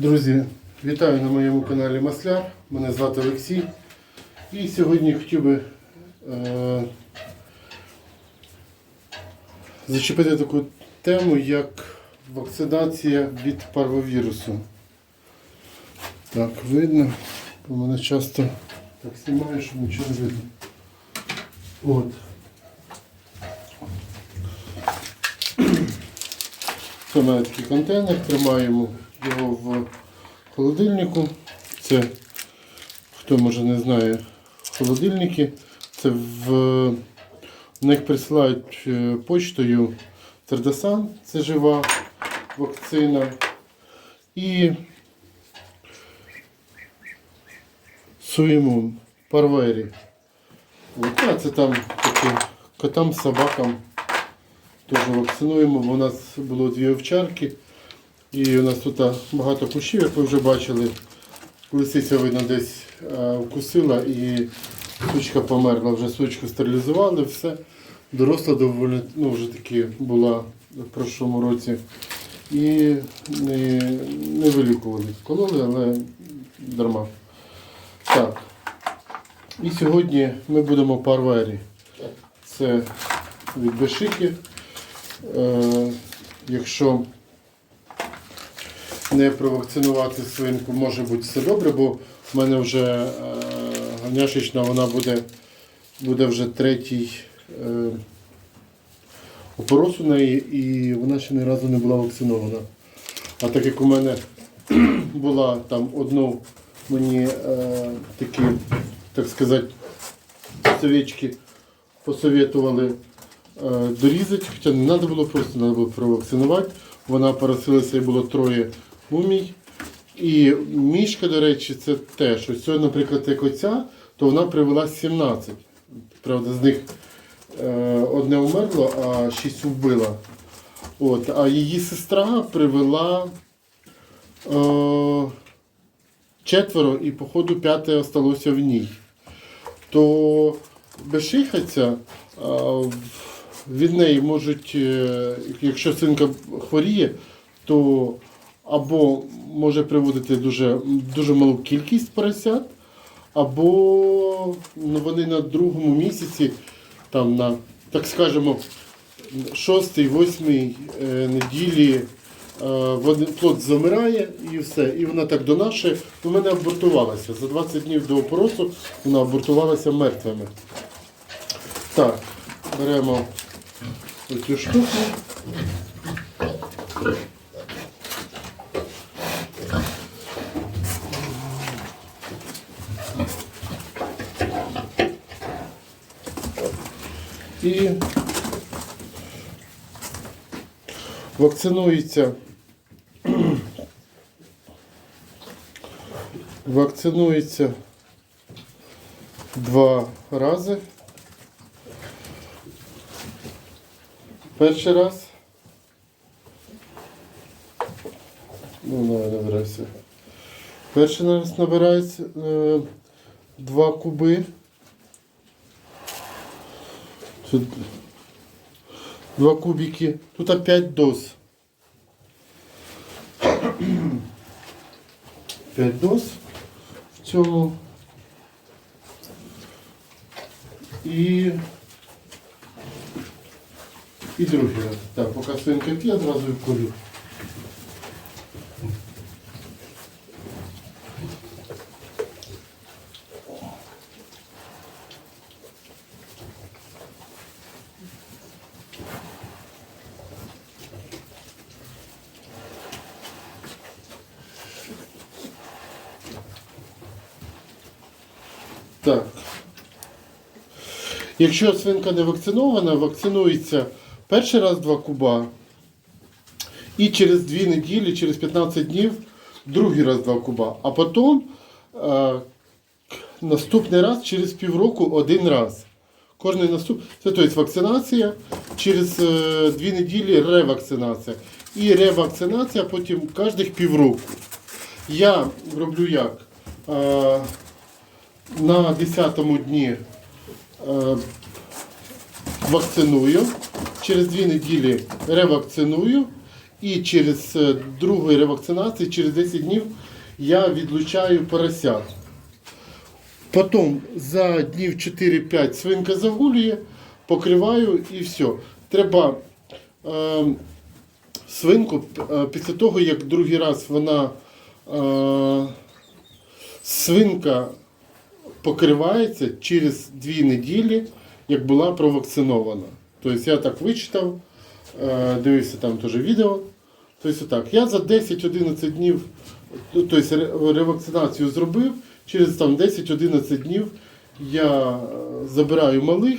Друзі, вітаю на моєму каналі Масляр. Мене звати Олексій. І сьогодні хотів би е, зачепити таку тему, як вакцинація від парвовірусу. Так, видно, бо мене часто так знімаю, щоб нічого не видно. От. Це мене такий контейнер, тримаємо його в холодильнику. Це, хто може не знає, холодильники. Це в, в них присилають е, почтою Тердасан, це жива вакцина. І Суємун, Парвері. Це там такі котам, собакам теж вакцинуємо. У нас було дві овчарки. І у нас тут багато кущів, як ви вже бачили. Лисиця, видно, десь вкусила і сучка померла. Вже сучку стерилізували, все. Доросла доволі, ну вже таки була в прошлому році. І не, не вилікували. Кололи, але дарма. Так. І сьогодні ми будемо парвері. Це від бешики. Е, якщо не провакцинувати свинку, може бути все добре, бо в мене вже е, ганяшечна, вона буде, буде вже третій е, опорос у неї, і вона ще ні разу не була вакцинована. А так як у мене була там одну мені е, такі, так сказати, совєчки посоветували дорізати, хоча не треба було, просто треба було провакцинувати. Вона поросилася і було троє мумій. І мішка, до речі, це теж. Ось, цього, наприклад, як оця, то вона привела 17. Правда, з них е, одне умерло, а 6 вбила. От, а її сестра привела е, четверо, і, походу, п'яте осталося в ній. То бешихаця, в- від неї можуть, е, якщо свинка хворіє, то або може приводити дуже, дуже малу кількість поросят, або ну, вони на другому місяці, там на, так скажемо, шостий, восьмий е, неділі е, плод замирає і все. І вона так донаше, у мене абортувалася. За 20 днів до опоросу вона абортувалася мертвими. Так, беремо оцю штуку. І вакцинується. Вакцинується два рази. Перший раз. Ну, давай набирайся. Перший раз набирається е, два куби. Тут два кубики. Тут опять доз. П'ять доз в цьому. І, і другий раз. Так, поки свинка п'є, одразу і вкурю. Так. Якщо свинка не вакцинована, вакцинується перший раз два куба. І через 2 неділі, через 15 днів, другий раз два куба. А потім е, наступний раз через півроку один раз. Кожний наступ... Це тобто вакцинація, через е, дві неділі ревакцинація. І ревакцинація потім кожних півроку. Я роблю як? Е, на 10-му дні е, вакциную, через дві неділі ревакциную І через е, другої ревакцинації, через 10 днів, я відлучаю поросят. Потім за днів 4-5 свинка загулює, покриваю і все. Треба е, свинку е, після того, як другий раз вона е, свинка покривається через 2 неділі, як була провакцинована. Тобто я так вичитав, е, дивився там теж відео. Тобто так, я за 10-11 днів, тобто ревакцинацію зробив, через там 10-11 днів я е, забираю малих.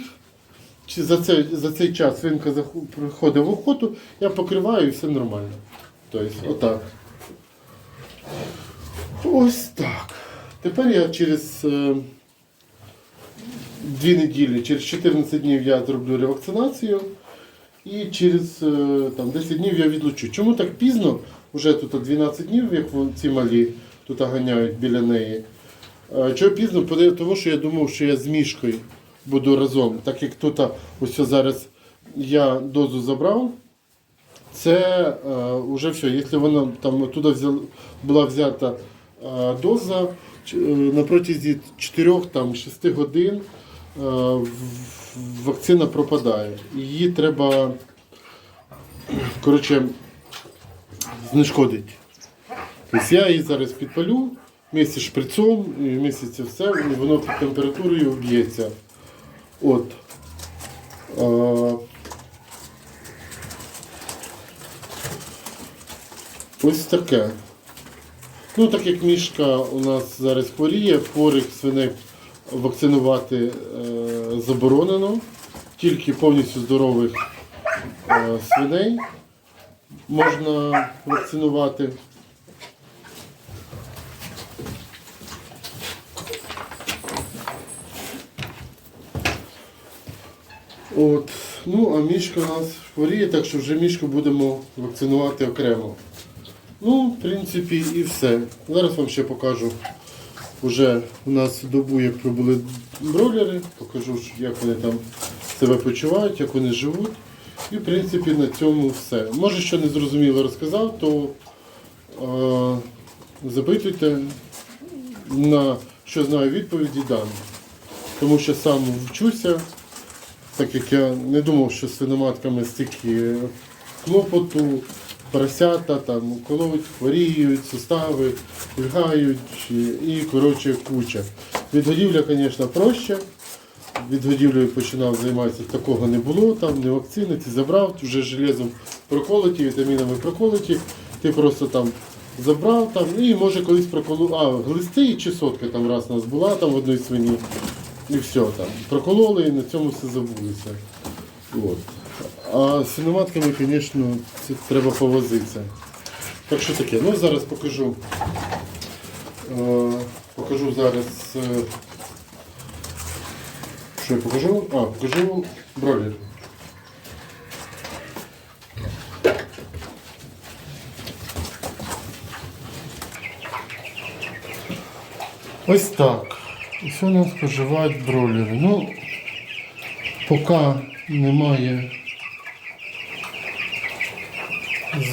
Чи за, це, за цей час свинка приходить в охоту, я покриваю і все нормально. Тобто, отак. Ось так. Тепер я через е, дві неділі, через 14 днів я зроблю ревакцинацію. І через е, там, 10 днів я відлучу. Чому так пізно? Уже тут 12 днів, як ці малі тут ганяють біля неї. Е, Чого пізно? Тому що я думав, що я з мішкою буду разом. Так як тут ось зараз я дозу забрав, це е, вже все. Якщо вона там туди взяла, була взята е, доза, е, на протязі 4-6 годин е, вакцина пропадає. Її треба коротше, знешкодити. Тобто я її зараз підпалю з шприцом, і це все, і воно під температурою б'ється. От. Е, Ось таке. Ну, так як мішка у нас зараз хворіє, хворих свиней вакцинувати е, заборонено. Тільки повністю здорових е, свиней можна вакцинувати. От. Ну, а мішка у нас хворіє, так що вже мішку будемо вакцинувати окремо. Ну, в принципі, і все. Зараз вам ще покажу. Уже у нас добу, як пробули бройлери, покажу, як вони там себе почувають, як вони живуть. І в принципі на цьому все. Може, що не зрозуміло розказав, то е, запитуйте, на що знаю відповіді дам. Тому що сам вчуся, так як я не думав, що з свиноматками стільки клопоту, поросята, там колоть, хворіють, сустави, лягають і, коротше куча. Відгодівля, звісно, проще. Відгодівлею починав займатися, такого не було, там не вакцини, ти забрав, вже железом проколоті, вітамінами проколоті, ти просто там забрав там, і може колись прокололи, а глисти і чесотка там раз у нас була там в одній свині. І все там. Прокололи і на цьому все забулися. От. А з синоматками, звісно, це треба повозитися. Так що таке? Ну зараз покажу. Е, покажу зараз. Е, що я покажу? А, покажу бройлер. Ось так. Ось у нас споживають бройлери. Ну, поки немає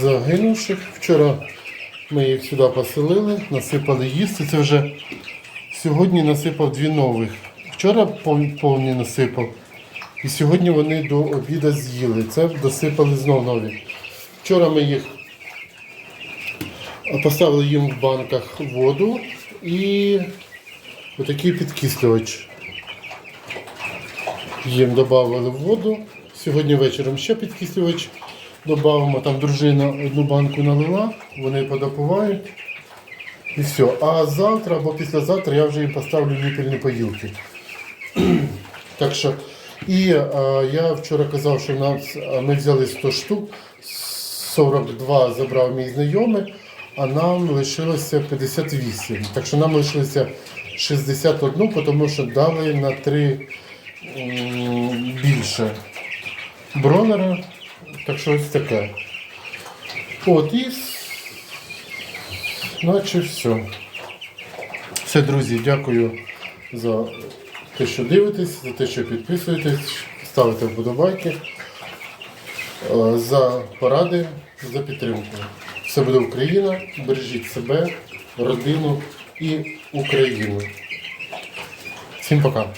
загинувших. Вчора ми їх сюди поселили, насипали їсти. Це вже сьогодні насипав дві нових. Вчора повні насипав. І сьогодні вони до обіду з'їли. Це досипали знов нові. Вчора ми їх поставили їм в банках воду і отакий підкислювач. Їм додали в воду. Сьогодні вечором ще підкислювач додамо. Там дружина одну банку налила, вони подопувають. І все. А завтра або післязавтра я вже їм поставлю ніпільні поїлки. Так що, і е, я вчора казав, що нас, е, ми взяли 100 штук, 42 забрав мій знайомий, а нам лишилося 58. Так що нам лишилося 61, тому що дали на 3 м, більше бронера. Так що ось таке. От і наче все. Все, друзі, дякую за те, що дивитесь, за те, що підписуєтесь, ставите вподобайки. е, за поради, за підтримку. Все буде Україна, бережіть себе, родину і Україну. Всім пока.